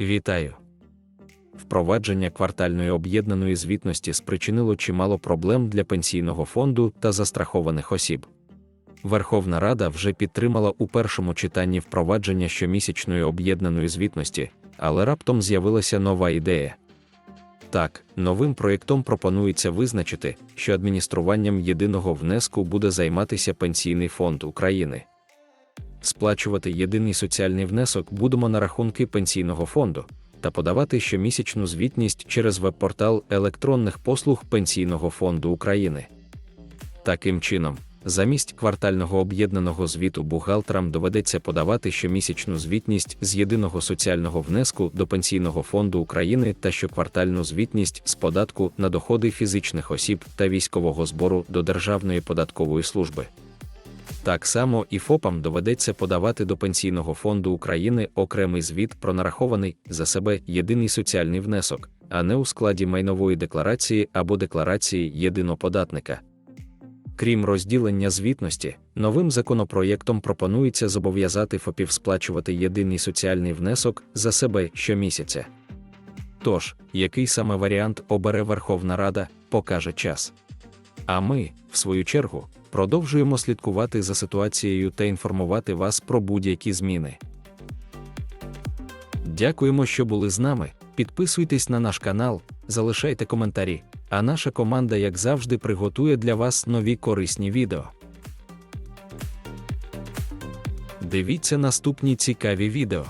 Вітаю! Впровадження квартальної об'єднаної звітності спричинило чимало проблем для пенсійного фонду та застрахованих осіб. Верховна Рада вже підтримала у першому читанні впровадження щомісячної об'єднаної звітності, але раптом з'явилася нова ідея. Так, новим проєктом пропонується визначити, що адмініструванням єдиного внеску буде займатися Пенсійний фонд України. Сплачувати єдиний соціальний внесок будемо на рахунки пенсійного фонду та подавати щомісячну звітність через веб-портал електронних послуг Пенсійного фонду України. Таким чином, замість квартального об'єднаного звіту бухгалтерам доведеться подавати щомісячну звітність з єдиного соціального внеску до Пенсійного фонду України та щоквартальну звітність з податку на доходи фізичних осіб та військового збору до Державної податкової служби. Так само і ФОПам доведеться подавати до Пенсійного фонду України окремий звіт про нарахований за себе єдиний соціальний внесок, а не у складі майнової декларації або декларації єдиноподатника. Крім розділення звітності, новим законопроєктом пропонується зобов'язати ФОПів сплачувати єдиний соціальний внесок за себе щомісяця. Тож, який саме варіант обере Верховна Рада, покаже час. А ми, в свою чергу, продовжуємо слідкувати за ситуацією та інформувати вас про будь-які зміни. Дякуємо, що були з нами. Підписуйтесь на наш канал, залишайте коментарі, а наша команда, як завжди, приготує для вас нові корисні відео. Дивіться наступні цікаві відео.